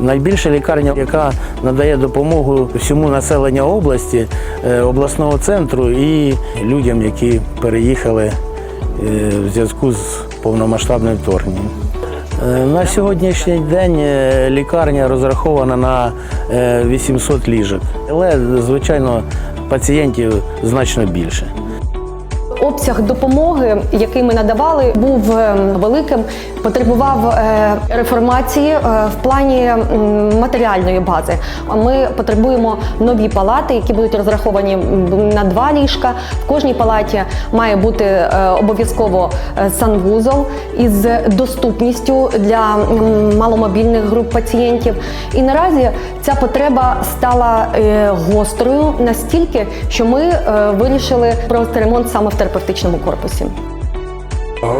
Найбільша лікарня, яка надає допомогу всьому населенню області, е, обласного центру і людям, які переїхали е, в зв'язку з повномасштабним вторгненням. Е, На сьогоднішній день лікарня розрахована на е, 800 ліжок, але звичайно пацієнтів значно більше. Обсяг допомоги, який ми надавали, був е, великим, потребував е, реформації е, в плані матеріальної бази. Ми потребуємо нові палати, які будуть розраховані на два ліжка. В кожній палаті має бути обов'язково санвузол із доступністю для маломобільних груп пацієнтів. І наразі ця потреба стала гострою настільки, що ми вирішили провести ремонт саме в терапевтичному корпусі.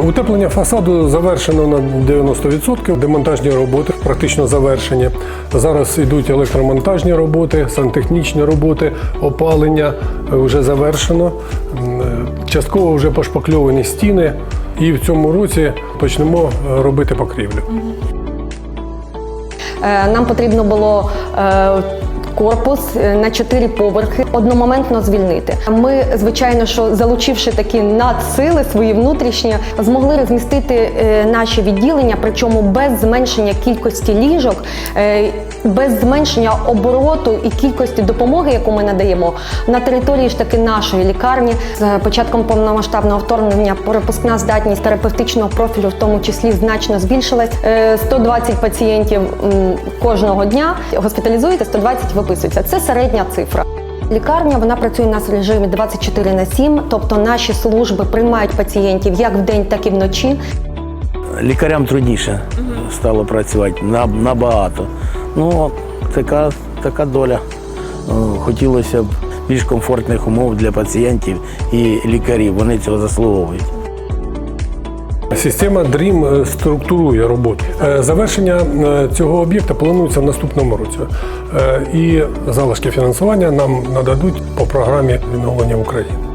Утеплення фасаду завершено на 90%. Демонтажні роботи практично завершені. Зараз йдуть електромонтажні роботи, сантехнічні роботи, опалення е, вже завершено. Е, Частково вже пошпакльовані стіни. І в цьому році почнемо е, робити покрівлю. Нам потрібно було корпус е, на чотири поверхи одномоментно звільнити. Ми, звичайно, що залучивши такі надсили свої внутрішні, змогли розмістити е, наші відділення, причому без зменшення кількості ліжок, е, без зменшення обороту і кількості допомоги, яку ми надаємо на території ж таки нашої лікарні. З початком повномасштабного вторгнення пропускна здатність терапевтичного профілю, в тому числі, значно збільшилась. Е, 120 пацієнтів кожного дня госпіталізується, 120 виписується. Це середня цифра. Лікарня вона працює у нас в режимі 24 на 7, тобто наші служби приймають пацієнтів як вдень, так і вночі. Лікарям трудніше стало працювати набагато. Ну, така, така доля. Е, Хотілося б більш комфортних умов для пацієнтів і лікарів. Вони цього заслуговують. Система DREAM е, структурує роботу. Е, Завершення е, цього об'єкта планується в наступному році. І залишки фінансування нам нададуть по програмі відновлення України.